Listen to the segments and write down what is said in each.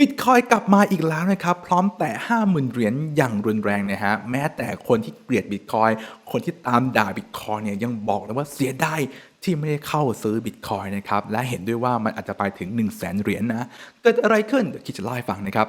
บิตคอยกลับมาอีกแล้วนะครับ พร้อมแต่ 50,000 เหรียญอย่างรุนแรงนะฮะ แม้แต่คนที่เกลียดบิตคอยคนที่ตามด่าบิตคอยเนี่ยยังบอกเลยว่าเสียดายที่ไม่ได้เข้าซื้อบิตคอยนะครับ และเห็นด้วยว่ามันอาจจะไปถึง 1 0 0 0 0แสนเหรียญนะ เกิดอะไรขึ้นเดี๋ยวคิดจะเล่าให้ฟังนะครับ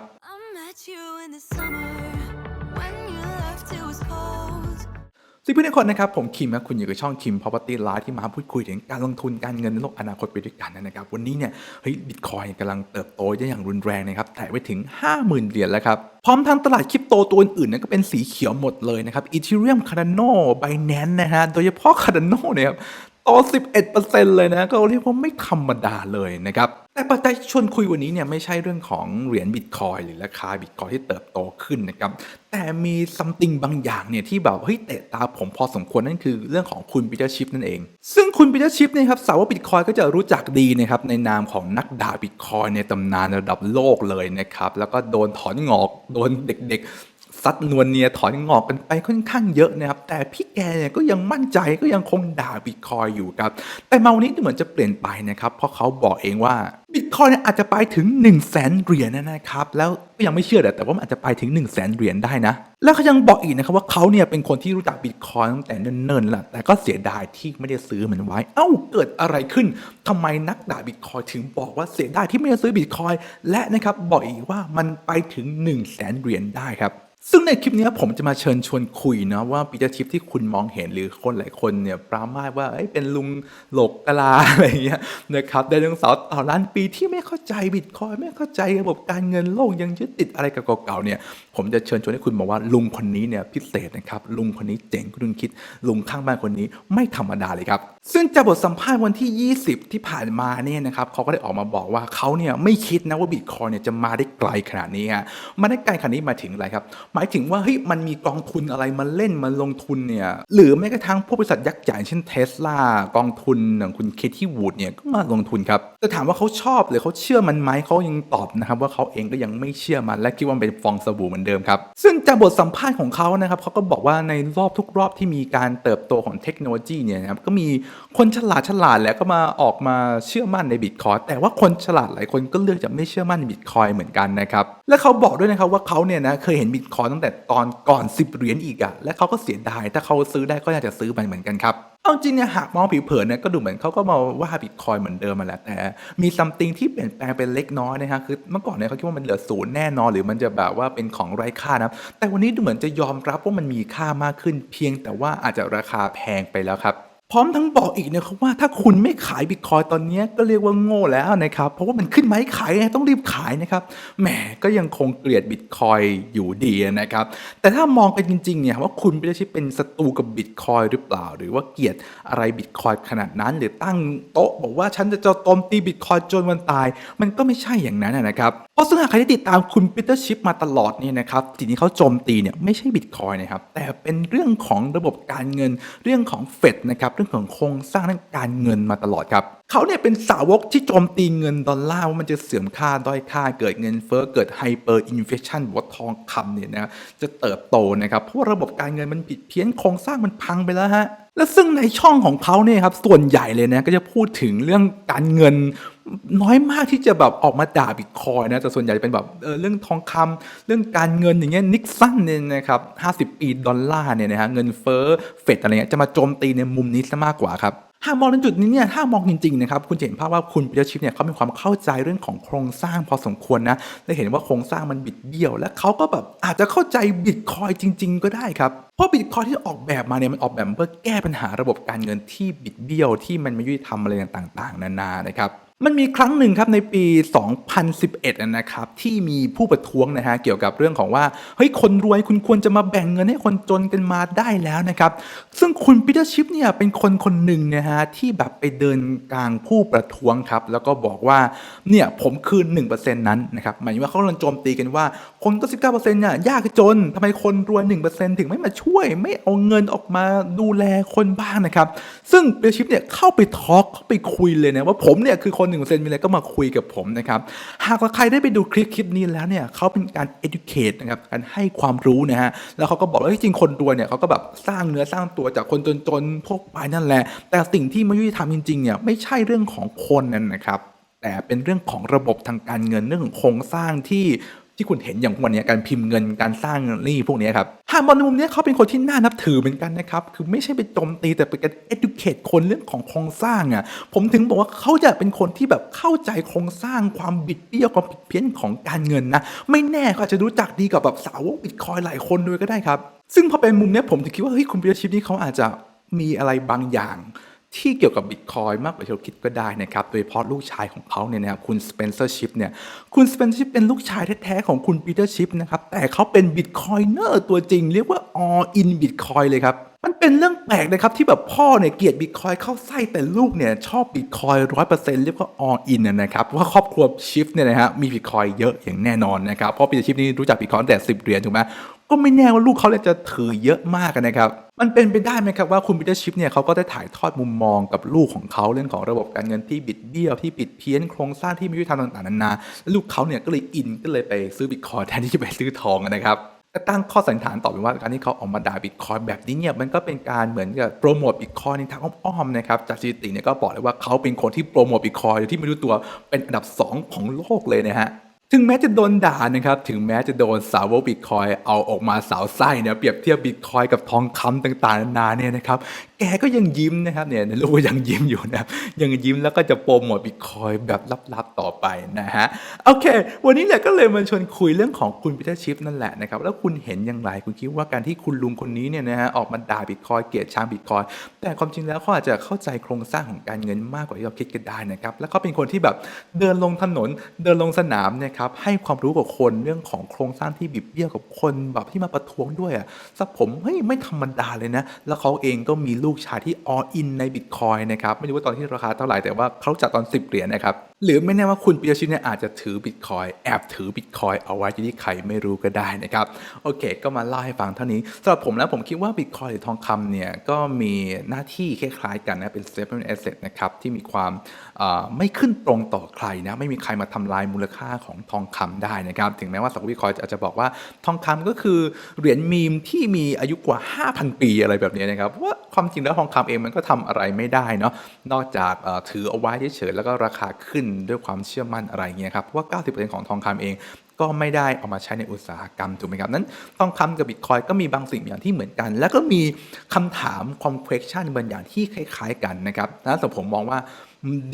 สวัสดีเพื่อนทุกคนนะครับ ผมคิมนะคุณอยู่กับช่องคิม Property Live ที่มาพูดคุยถึงการลงทุนการเงินในโลกอนาคตไปด้วยกันนะครับ วันนี้เนี่ยเฮ้ยบิตคอยกำลังเติบโตได้อย่างรุนแรงนะครับแตะไปถึง 50,000 เหรียญแล้วครับ พร้อมทางตลาดคริปโตตัวอื่นๆนั้นก็เป็นสีเขียวหมดเลยนะครับอีเทเรียมคาร์ดานโน่บายนะฮะโดยเฉพาะ Cardano เนี่ยครับ โต11%เลยนะก็เรียกว่าไม่ธรรมดาเลยนะครับ แต่ปัจจัยชวนคุยวันนี้เนี่ยไม่ใช่เรื่องของเหรียญบิตคอยหรือราคาบิตคอยที่เติบโตขึ้นนะครับ แต่มีซัมติงบางอย่างเนี่ยที่แบบเฮ้ยเตะตาผมพอสมควรนั่นคือเรื่องของคุณปีเตอร์ชิพนั่นเอง ซึ่งคุณปีเตอร์ชิพเนี่ยครับสาวบิตคอยก็จะรู้จักดีนะครับในนามของนักด่าบิตคอยในตำนานระดับโลกเลยนะครับแล้วก็โดนถอนงอกโดนเด็กๆ ซัดนวลเนียถอนงอกกันไปค่อนข้างเยอะนะครับ แต่พี่แกเนี่ยก็ยังมั่นใจก็ยังคงด่าบิตคอยอยู่ครับ แต่มาวันนี้ดูเหมือนจะเปลี่ยนไปนะครับ เพราะเขาบอกเองว่าบิตคอยเนี่ยอาจจะไปถึง 1 0 0 0 0แสนเหรียญนะครับ แล้วก็ยังไม่เชื่อแต่แต่ว่ามันอาจจะไปถึง 1 0 0 0 0แสนเหรียญได้นะ แล้วเขายังบอกอีกนะครับว่าเขาเนี่ยเป็นคนที่รู้จักบิตคอยตั้งแต่เนิ่นๆแหละแต่ก็เสียดายที่ไม่ได้ซื้อมันไว้ เอ้าเกิดอะไรขึ้นทำไมนักด่าบิตคอยถึงบอกว่าเสียดายที่ไม่ได้ซื้อบิตคอยและนะครับบอกอีกว่ามันไปถึง 1 0 0 0 0แสนเหรียญได้ครับ ซึ่งในคลิปนี้ผมจะมาเชิญชวนคุยนะว่าปีเตอร์ชิพที่คุณมองเห็นหรือคนหลายคนเนี่ยปรามาสว่าเอ้ยเป็นลุงหลกกะลา อะไรเงี้ยนะครับไดโนเสาร์ต่อล้านปีที่ไม่เข้าใจบิตคอยไม่เข้าใจระบบการเงินโลกยังยึดติดอะไรกับเก่าๆเนี่ยผมจะเชิญชวนให้คุณบอกว่าลุงคนนี้เนี่ยพิเศษนะครับลุงคนนี้เจ๋งคุณคิด ลุงข้างบ้านคนนี้ไม่ธรรมดาเลยครับ ซึ่งจากบทสัมภาษณ์วันที่ 20 ที่ผ่านมาเนี่ยนะครับเขาก็ได้ออกมาบอกว่าเขาเนี่ยไม่คิดนะว่าบิตคอยเนี่ยจะมาได้ไกลขนาดนี้ฮะมาได้ไกลขนาดนี้มาถึงอะไรครับ หมายถึงว่าเฮ้ยมันมีกองทุนอะไรมาเล่นมาลงทุนเนี่ยหรือแม้กระทั่งพวกบริษัทยักษ์ใหญ่เช่นเทสลากองทุนอย่างคุณเคที่วูดเนี่ยก็มาลงทุนครับแต่ถามว่าเขาชอบหรือเขาเชื่อมันไหมเขายังตอบนะครับว่าเขาเองก็ยังไม่เชื่อมัน และคิดว่ามันเป็นฟองสบู่เหมือนเดิมครับซึ่งจากบทสัมภาษณ์ของเขานะครับเขาก็บอกว่าในรอบทุกรอบที่มีการเติบโตของเทคโนโลยีเนี่ยนะครับก็มีคนฉลาดฉลาดแล้วก็มาออกมาเชื่อมั่นในบิตคอยแต่ว่าคนฉลาดหลายคนก็เลือกจะไม่เชื่อมั่นในบิตคอยเหมือนกันนะครับและเขาบอกด้วยนะครับว่าเขาเนี่ยนะเคยเห็นบิตคอยตั้งแต่ตอนก่อน 10 เหรียญอีกอะและเขาก็เสียดายถ้าเขาซื้อได้ก็น่ากจะซื้อมันเหมือนกันครับเอาจริงเนี่ยหากมองผิวเผินเนี่ยก็ดูเหมือนเขาก็มาว่าบิตคอยเหมือนเดิมมาแหละแต่มีซัมติงที่เปลี่ยนแปลงเป็นเล็กน้อยนะฮะคือเมื่อก่อนเนี่ยเขาคิดว่ามันเหลือศูนย์แน่นอน หรือมันจะแบบว่าเป็นของไร้ค่านะแต่วันนี้ดูเหมือนจะยอมรับว่ามันมีค่ามากขึ้น เพียงแต่ว่าอาจจะราคาแพงไปแล้วครับ พร้อมทั้งบอกอีกนะครับว่าถ้าคุณไม่ขายบิตคอยตอนนี้ก็เรียกว่าโง่แล้วนะครับ เพราะว่ามันขึ้นมาให้ขายไงต้องรีบขายนะครับแหมก็ยังคงเกลียดบิตคอยอยู่ดีนะครับ แต่ถ้ามองกันจริงๆเนี่ยว่าคุณไม่ได้ใช่เป็นศัตรูกับบิตคอยหรือเปล่า หรือว่าเกลียดอะไรบิตคอยขนาดนั้น หรือตั้งโต๊ะบอกว่าฉันจะจะโจมตีบิตคอยจนวันตาย มันก็ไม่ใช่อย่างนั้นนะครับเพราะซึ่งหากใครที่ติดตามคุณปีเตอร์ชิพมาตลอดเนี่ยนะครับสิ่งที่เขาโจมตีเนี่ยไม่ใช่บิตคอยนะครับ แต่เป็นเรื่องของระบบการเงิน เรื่องของเฟดนะครับ เรื่องของโครงสร้างทางการเงินมาตลอดครับเขาเนี่ยเป็นสาวกที่โจมตีเงินดอลลาร์ว่ามันจะเสื่อมค่าด้อยค่าเกิดเงินเฟ้อเกิดไฮเปอร์อินเฟชันว่าทองคำเนี่ยนะจะเติบโตนะครับเพราะระบบการเงินมันผิดเพี้ยนโครงสร้างมันพังไปแล้วฮะและซึ่งในช่องของเขาเนี่ยครับส่วนใหญ่เลยนะก็จะพูดถึงเรื่องการเงิน น้อยมากที่จะแบบออกมาด่าบิตคอยนะแต่ส่วนใหญ่เป็นแบบเออเรื่องทองคำเรื่องการเงินอย่างเงี้ยนิกสันเนี่ยนะครับ50ปีดอลลาร์เนี่ยนะฮะเงินเฟ้อเฟดอะไรเงี้ยจะมาโจมตีในมุมนี้ซะมากกว่าครับหากมองในจุดนี้เนี่ยถ้ามองจริงๆนะครับคุณจะเห็นภาพว่าคุณปีเตอร์ชิพเนี่ยเขามีความเข้าใจเรื่องของโครงสร้างพอสมควรนะและเห็นว่าโครงสร้างมันบิดเบี้ยว และเขาก็แบบอาจจะเข้าใจบิตคอยจริง ๆ ก็ได้ครับเพราะบิตคอยที่ออกแบบมาเนี่ยมันออกแบบเพื่อแก้ปัญหาระบบการเงินที่บิดเบี้ยวที่มันไม่ยุติธรรมอะไรต่างๆ นานานะครับ มันมีครั้งหนึ่งครับในปี 2011 นะครับที่มีผู้ประท้วงนะฮะเกี่ยวกับเรื่องของว่าเฮ้ยคนรวยคุณควรจะมาแบ่งเงินให้คนจนกันมาได้แล้วนะครับ ซึ่งคุณปีเตอร์ชิพเนี่ยเป็นคนคนหนึ่งนะฮะที่แบบไปเดินกลางผู้ประท้วงครับ แล้วก็บอกว่าเนี่ยผมคืน 1%นั้นนะครับหมายว่าเขากำลังโจมตีกันว่าคน99%เนี่ยยากจนทำไมคนรวย 1%ถึงไม่มาช่วย ไม่เอาเงินออกมาดูแลคนบ้างนะครับ ซึ่งปีเตอร์ชิพเนี่ยเข้าไปทอล์กเข้าไปคุยเลยนะว่าผมเนี่ยคือคน1%มีอะไรก็มาคุยกับผมนะครับ หากว่าใครได้ไปดูคลิปคลิปนี้แล้วเนี่ยเขาเป็นการ educate นะครับการให้ความรู้นะฮะแล้วเขาก็บอกว่าจริงคนรวยเนี่ยเขาก็แบบสร้างเนื้อสร้างตัวจากคนจนๆพวกไปนั่นแหละ แต่สิ่งที่ไม่ยุติธรรมจริงๆเนี่ยไม่ใช่เรื่องของคนนั่นนะครับแต่เป็นเรื่องของระบบทางการเงินเรื่องของโครงสร้างที่ ที่คุณเห็นอย่างวันนี้การพิมพ์เงินการสร้างนี้พวกนี้ครับฮาร์มอนในมุมนี้เขาเป็นคนที่น่านับถือเหมือนกันนะครับคือไม่ใช่ไปโจมตีแต่เป็นการ educate คนเรื่องของโครงสร้างอะผมถึงบอกว่าเขาจะเป็นคนที่แบบเข้าใจโครงสร้างความบิดเบี้ยวความผิดเพี้ยนของการเงินนะไม่แน่เขาอาจจะรู้จักดีกับแบบสาวกบิตคอยหลายคนด้วยก็ได้ครับ ซึ่งพอเป็นมุมนี้ผมถึงคิดว่าเฮ้ยคุณปีเตอร์ชิปนี่เขาอาจจะมีอะไรบางอย่าง ที่เกี่ยวกับบิตคอยมากกว่าที่เราคิดก็ได้นะครับ โดยเฉพาะลูกชายของเขาเนี่ยนะครับคุณสเปนเซอร์ชิพเนี่ยคุณสเปนเซอร์ชิพเป็นลูกชายแท้ๆของคุณปีเตอร์ชิพนะครับ แต่เขาเป็นบิตคอยเนอร์ตัวจริง เรียกว่า all in บิตคอยเลยครับ มันเป็นเรื่องแปลกนะครับ ที่แบบพ่อเนี่ยเกลียดบิตคอยเข้าไส้แต่ลูกเนี่ยชอบบิตคอยร้อยเปอร์เซ็นต์เรียกว่า all in นะนะครับว่าครอบครัวชิฟเนี่ยนะฮะมีบิตคอยเยอะอย่างแน่นอนนะครับเพราะปีเตอร์ชิพนี่รู้จักบิตคอยแต่สิบเหรียญถูกไหม ก็ไม่แน่ว่าลูกเขาเนี่ยจะถือเยอะมากนะครับ มันเป็นไปได้ไหมครับว่าคุณปีเตอร์ชิพเนี่ยเขาก็ได้ถ่ายทอดมุมมองกับลูกของเขาเรื่องของระบบการเงินที่บิดเบี้ยวที่ปิดเพี้ยนโครงสร้างที่ไมีวิธีทำต่างๆนานาแล้วลูกเขาเนี่ยก็เลยอินก็เลยไปซื้อบิตคอยแทนที่จะไปซื้อทองนะครับแต่ตั้งข้อสันนิษฐานต่อไปว่าการที่เขาออกมาด่าบิตคอยแบบนี้เนี่ยมันก็เป็นการเหมือนกับโปรโมทบิตคอยในทางอ้อมๆนะครับจากสถิติเนี่ยก็บอกเลยว่าเขาเป็นคนที่โปรโมทบิตคอยโดยที่ไม่รู้ตัวเป็นอันดับสองของโลกเลยนะฮะ ถึงแม้จะโดนด่านะครับ ถึงแม้จะโดนสาวบิตคอยเอาออกมาสาวไส้เนี่ยเปรียบเทียบบิตคอยกับทองคำต่างๆนานาเนี่ยนะครับ แกก็ยังยิ้มนะครับเนี่ยในรูปก็ยังยิ้มอยู่นะครับยังยิ้มแล้วก็จะโปรโมทบิตคอยแบบลับๆต่อไปนะฮะ โอเค วันนี้เนี่ยก็เลยมาชวนคุยเรื่องของคุณปีเตอร์ชิฟนั่นแหละนะครับ แล้วคุณเห็นอย่างไร คุณคิดว่าการที่คุณลุงคนนี้เนี่ยนะฮะออกมาด่าบิตคอยเกลียดชังบิตคอยแต่ความจริงแล้วเขาอาจจะเข้าใจโครงสร้างของการเงินมากกว่าที่เราคิดกันได้นะครับ แล้วเขาเป็นคนที่แบบเดินลงถนนเดินลงสนามเนะครับให้ความรู้กับคนเรื่องของโครงสร้างที่บิดเบี้ยวกับคนแบบที่มาประท้วงด้วยอะสับผมเฮ้ยไม่ธรรมดาเลยนะ แล้วเขาเองก็มีลูกชายที่อออินในบิตคอยนะครับไม่รู้ว่าตอนที่ราคาเท่าไหร่แต่ว่าเขาจัดตอน 10 เหรียญนะครับหรือไม่แน่ว่าคุณปีเตอร์ชินเนี่ยอาจจะถือบิตคอยแอบถือบิตคอยเอาไว้ที่ใครไม่รู้ก็ได้นะครับ โอเค ก็มาเล่าให้ฟังเท่านี้สำหรับผมแล้วผมคิดว่าบิตคอยหรือทองคำเนี่ยก็มีหน้าที่คล้ายๆกันนะเป็น stable asset นะครับที่มีความไม่ขึ้นตรงต่อใครนะไม่มีใครมาทำลายมูลค่าของทองคำได้นะครับ ถึงแม้ว่าสาวกบิตคอยอาจจะบอกว่าทองคำก็คือเหรียญมีมที่มีอายุกว่า 5,000 ปีอะไรแบบนี้นะครับว่าความจริงแล้วทองคำเองมันก็ทำอะไรไม่ได้เนาะนอกจากถือเอาไว้เฉยๆแล้วก็ราคาขึ้นด้วยความเชื่อมั่นอะไรเงี้ยครับเพราะว่า 90%ของทองคำเองก็ไม่ได้เอามาใช้ในอุตสาหกรรมถูกไหมครับ นั้นทองคำกับบิตคอยก็มีบางสิ่งอย่างที่เหมือนกัน แล้วก็มีคำถามความ question บางอย่างที่คล้าย ๆ กันนะครับนั้นสำหรับผมมองว่า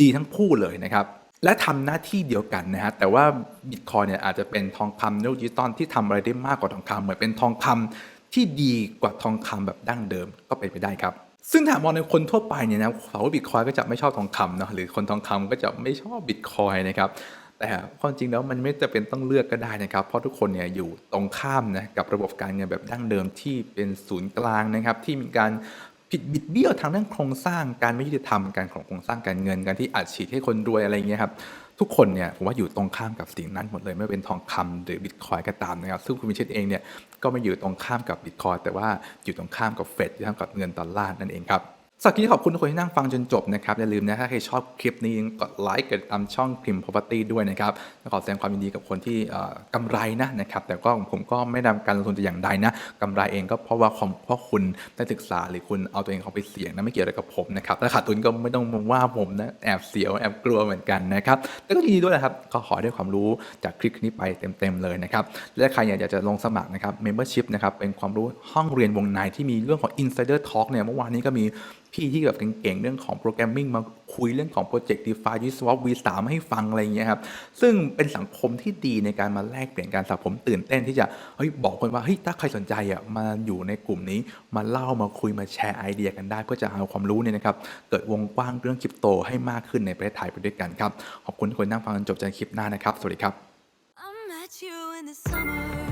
ดีทั้งคู่เลยนะครับและทำหน้าที่เดียวกันนะฮะแต่ว่าบิตคอยเนี่ยอาจจะเป็นทองคำดิจิตอลที่ทำอะไรได้มากกว่าทองคำเหมือนเป็นทองคำที่ดีกว่าทองคำแบบดั้งเดิมก็เป็นไปได้ครับ ซึ่งถามองในคนทั่วไปเนี่ยนะเขาว่าบิตคอยก็จะไม่ชอบทองคำเนาะหรือคนทองคำก็จะไม่ชอบบิตคอยนะครับแต่ความจริงแล้วมันไม่จะเป็นต้องเลือกก็ได้นะครับ เพราะทุกคนเนี่ยอยู่ตรงข้ามนะกับระบบการเงินแบบดั้งเดิมที่เป็นศูนย์กลางนะครับ ที่มีการผิดบิดเบี้ยวทางเรื่องโครงสร้างการไม่ยุติธรรมการของโครงสร้างการเงินการที่อัดฉีดให้คนรวยอะไรเงี้ยครับ ทุกคนเนี่ยผมว่าอยู่ตรงข้ามกับสิ่งนั้นหมดเลยไม่เป็นทองคำหรือบิตคอยก็ตามนะครับซึ่งคุณมิเชตเองเนี่ยก็ไม่อยู่ตรงข้ามกับบิตคอยแต่ว่าอยู่ตรงข้ามกับเฟดอยู่ตรงข้ามกับเงินดอลลาร์นั่นเองครับ สักทีขอบคุณทุกคนที่นั่งฟังจนจบนะครับ อย่าลืมนะถ้าใครชอบคลิปนี้กดไลค์กดติดตามช่องพิมพ์ property ด้วยนะครับและขอแสดงความยินดีกับคนที่กำไรนะนะครับ แต่ก็ผมก็ไม่นำการลงทุนแต่อย่างใดนะกำไรเองก็เพราะว่าความเพราะคุณได้ศึกษาหรือคุณเอาตัวเองเข้าไปเสี่ยงนะไม่เกี่ยวอะไรกับผมนะครับถ้าขาดทุนก็ไม่ต้องว่าผมนะแอบเสียวแอบกลัวเหมือนกันนะครับแต่ก็ยินดีด้วยนะครับก็ขอได้ความรู้จากคลิปนี้ไปเต็มๆเลยนะครับและใครอยากจะลงสมัครนะครับ membership นะครับเป็นความรู้ห้องเรียนวงในที่มีเรื่องของ insider talk เนี่ยเมื่อวานนี้ก็มีพี่ที่แบบเก่งๆ เรื่องของโปรแกรมมิ่งมาคุยเรื่องของโปรเจกต์ DeFi Uniswap V3 ให้ฟังอะไรอย่างเงี้ยครับ ซึ่งเป็นสังคมที่ดีในการมาแลกเปลี่ยนการสับผมตื่นเต้นที่จะเฮ้ยบอกคนว่าเฮ้ยถ้าใครสนใจอะมาอยู่ในกลุ่มนี้มาเล่ามาคุยมาแชร์ไอเดียกันได้ เพื่อจะเอาความรู้เนี่ยนะครับเกิดวงกว้างเรื่องคริปโตให้มากขึ้นในประเทศไทยไปด้วยกันครับขอบคุณทุกคนที่นั่งฟังจนจบจนคลิปหน้านะครับสวัสดีครับ I met you in the summer